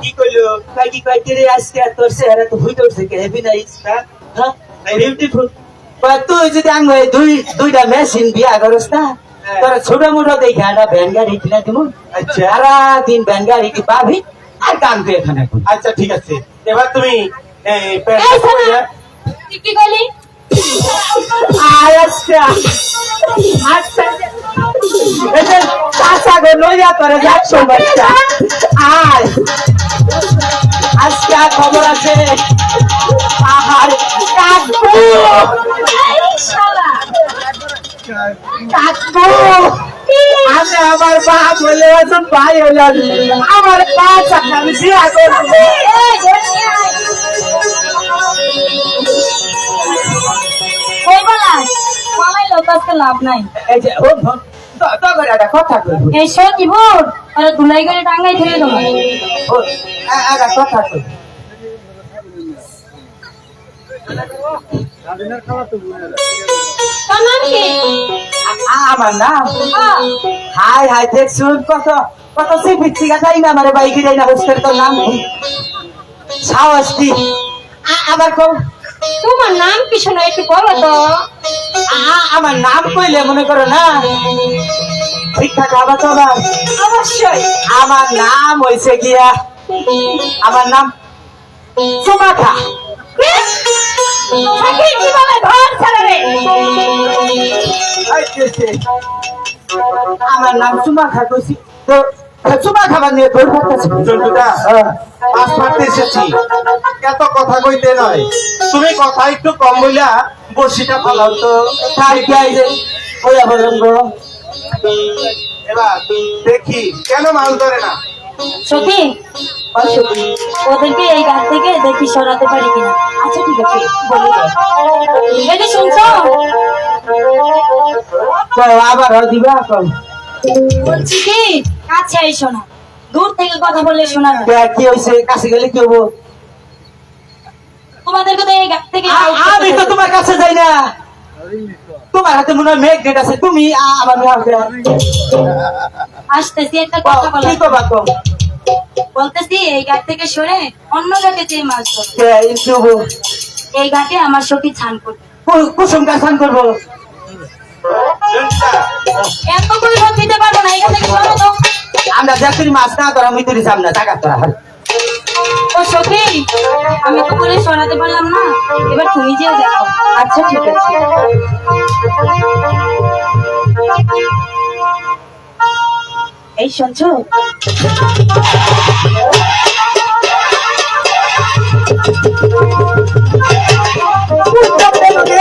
কি কইলো? কয় কি কয় তেরে আজকে তোর চেহারা তো হইতে উঠছে কে হেভি নাইস হ্যাঁ? বিউটিফুল তুই যদি আঙ্গ দুই দুইটা মেশিন বিয়া করস না হ্যাঁ। তোর ছোট মোটো দেখে একটা ভ্যান গাড়ি কিনা তুমি আচ্ছা। সারা দিন ভ্যান গাড়ি কি পাবি আর গান তুই এখানে। আচ্ছা ঠিক আছে। এবার তুমি কি আচ্ছা আচ্ছা। এটা চাচা গো, লইয়া করে যাচ্ছ বাচ্চা। আয়। আজকে আর খবর আছে আহার কাকু কাকু আমি আমার মা বলে আছেন ভাই হইলাম আমার পা চাকান করছে লাভ নাই এই যে, ও তো করে কথা এই সত্যি আরে করে টাঙ্গাই থেকে তোমার কথা আমার নাম? হাই হাই দেখছুন কত কত ঠিক আছে না আমার বাইকে যাই না হোস্টেল তোর নাম কি? সাহস কি? আবার কও। তোমার নাম কি শোনো একটু বলো তো। আমার নাম কইলে মনে করো না? ঠিকঠাক আবার তো আবার অবশ্যই। আমার নাম হইছে গিয়া আমার নাম সুমাখা আমার নাম সুমাখা কইছি। তো মাছ মারতে এসেছি। এত কথা কইতে নয়। তুমি কথা একটু কম বইলা বসিটা ফালাও তো তাই কি আইছে ওয়া বললাম গো। এবার দেখি কেন মাছ ধরে না? সখী ওদেরকে এই গাছ থেকে দেখি সরাতে পারি কিনা। আচ্ছা ঠিক আছে বলে দে শুনছো? আবার দিবা কম বলছি কি কাছে আইসো না দূর থেকে কথা বললে শোনা যায়। কে- কি হয়েছে কাছে গেলে কি হব? তোমাদেরকে তো এই থেকে আমি তো তোমার কাছে যাই না। তোমার হাতে মনে হয় মেঘ আছে। তুমি আমার হাতে আসতেছি একটা কও, কথা কি বলো করবা বলতেছি এই গাছ থেকে সরে অন্য গাছে যেয়ে মাছ ধরো। কে কি হব এই ঘাটে আমার সখী ছান করবে। কু- কুসুম কাসান করব? এত করে দিতে পারব না এখান থেকে আমরা যাত্রী মাছ না করা আমি তুলি সামনে টাকা তোরা হার ও সখী, আমি তো করে সরাতে পারলাম না। এবার তুমি যেও দেখো। আচ্ছা ঠিক আছে। এই শুনছো? দিছে।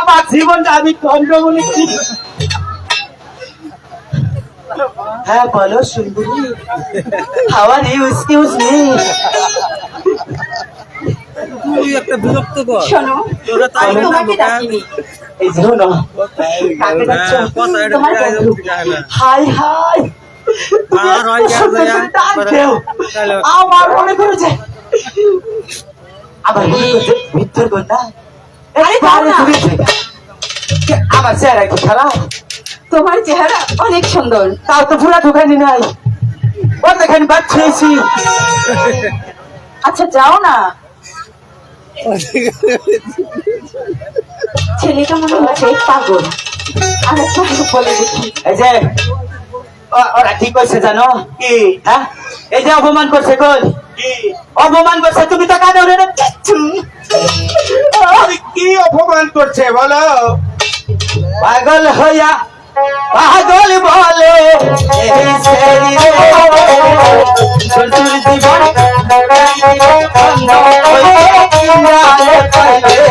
আমার জীবনটা আমি কন্ড বলে কি? হ্যাঁ বলো সুন্দরী হাওয়ার ইউ এক্সকিউজ মি তুই একটা বিরক্ত কর। শোনো তোরা তাই হ্যাঁ? এই যে না। High high. আর হয় আমার মনে করেছে। আবার মৃত্যুর কন্যা আরে দাও না। আমার চেহারা কি খারাপ তোমার চেহারা অনেক সুন্দর। তাও তো পুরা ঢুকানি নাই। ও দেখেন বাচ্চেছি আচ্ছা যাও না। ছেলেটা মনে হচ্ছে পাগল। আর একটা বলে দেখি। এই যে ওরা কি করছে জানো কি হ্যাঁ এই যে অপমান করছে কই কি অপমান করছে তুমি তো কানে ওরে কি অপমান করছে বলো পাগল হইয়া পাগল বলে জীবন পাইলে।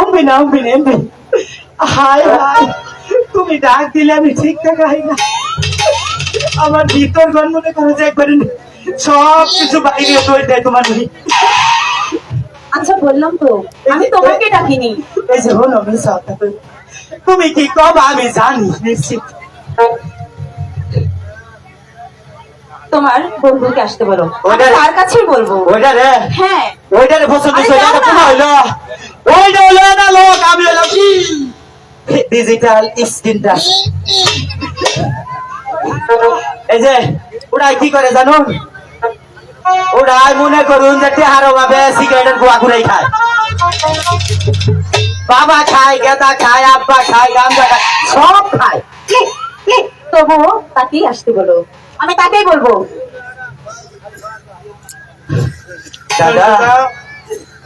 উম্বি না উম্বি না উম্বি হাই হাই তুমি ডাক দিলে আমি ঠিক দেখাই না। আমার ভিতর গণ মনে করো যে একবারে সব কিছু বাইরে করে দেয় তোমার। আচ্ছা বললাম তো আমি তোমাকে ডাকিনি। এই যে হলো তুমি কি কব আমি জানি নিশ্চিত। তোমার বন্ধুকে আসতে বলো। তার কাছেই বলব। ওইটা রে হ্যাঁ। ওইটা রে পছন্দ আরে হয়েছে না, ওইটা না। কোন হইল। ওইটা হইল না লোক আমি হইলাম কি? ডিজিটাল স্ক্রিন টাচ এই যে ওরা কি করে জানুন মনে করুন যে টেহারো ভাবে সিগারেটের গোয়া ঘুরাই খায়। বাবা খায় গেদা খায় আব্বা খায় গামজা খায় সব খায়। তবুও তাকেই আসতে বলো। আমি তাকেই বলবো দাদা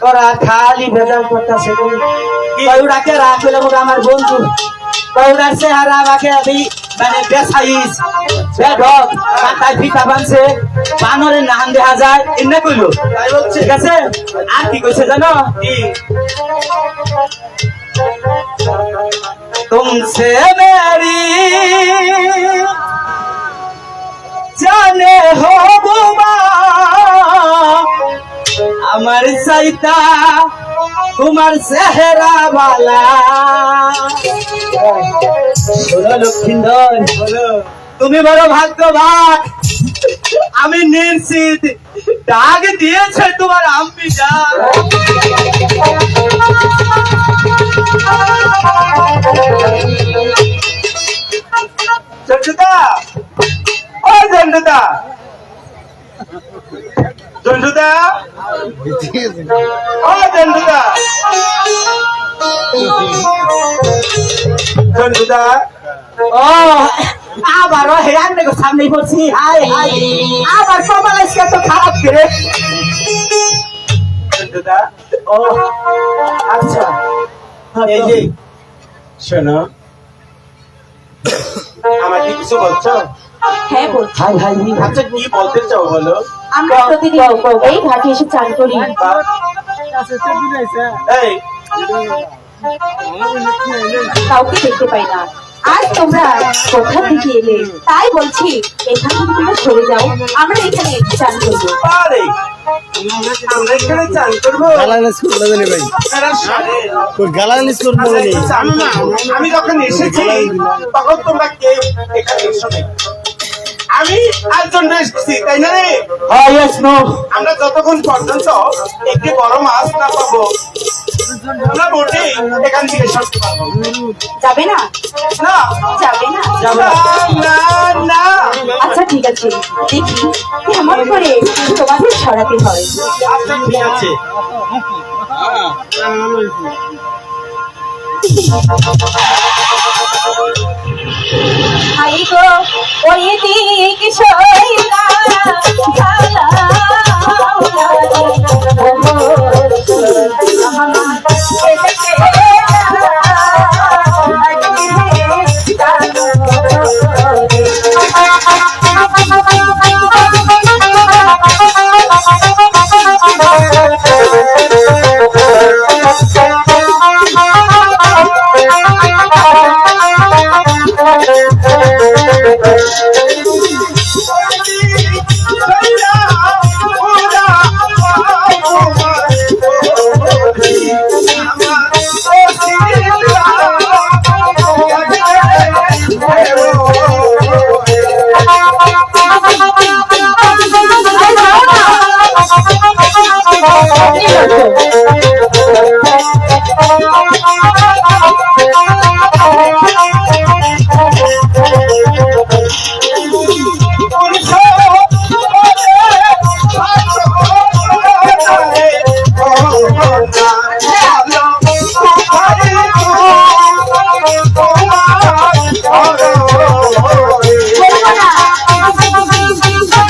ওরা খালি ভেজাল করতেছে ওরাকে রাখলে ওরা আমার বন্ধু ওরার চেহারা আমাকে আমি মানে বেসাইজ বেঢক মাথায় ফিতা বানছে বানরের নাম দেখা যায় এমনি কইলো ঠিক আছে আর কি কইছে জানো तुमसे मेरी জানে হো বুমা আমার সাইতা তোমার চেহারা বালা। শোনো লক্ষ্মীন্দর তুমি বড় ভাগ্যবান, আমি নিশ্চিত ডাক দিয়েছে তোমার আম্মি ডাক ও জন্টুদা জন্টুদা ও জন্টুদা জন্টুদা ও আবারও হেরান দেখো সামনে পড়ছি হাই হাই আবার সবার আজকে তো খারাপ করে জন্টুদা ও আচ্ছা। এই যে শোনো। আমাকে কিছু বলছো? হ্যাঁ বলছি হাই হাই। আচ্ছা কি বলতে চাও বলো? আমরা প্রতিদিন এই ঘাটে এসে চান করি। কাউকে দেখতে পাই না। আজ তোমরা কোথা থেকে এলে? তাই বলছি এখান থেকে তোমরা সরে যাও। আমরা এখানে চান করব। আরে। আমি যখন এসেছি তখন তোমরা কেউ এখানে এসো। আমি আর জন্য এসেছি তাই না রে? হ্যাঁ আমরা যতক্ষণ পর্যন্ত একটি বড় মাছ না পাবো আমরা মোটেই এখান থেকে সরতে পারব। যাবে না? না। যাবে না? না। না আচ্ছা ঠিক আছে। দেখি কেমন করে তোমাদের সরাতে হয়। আচ্ছা ঠিক আছে। হাই গো ওই দিক সইলা ঝালা Oh, Sing, sing, sing.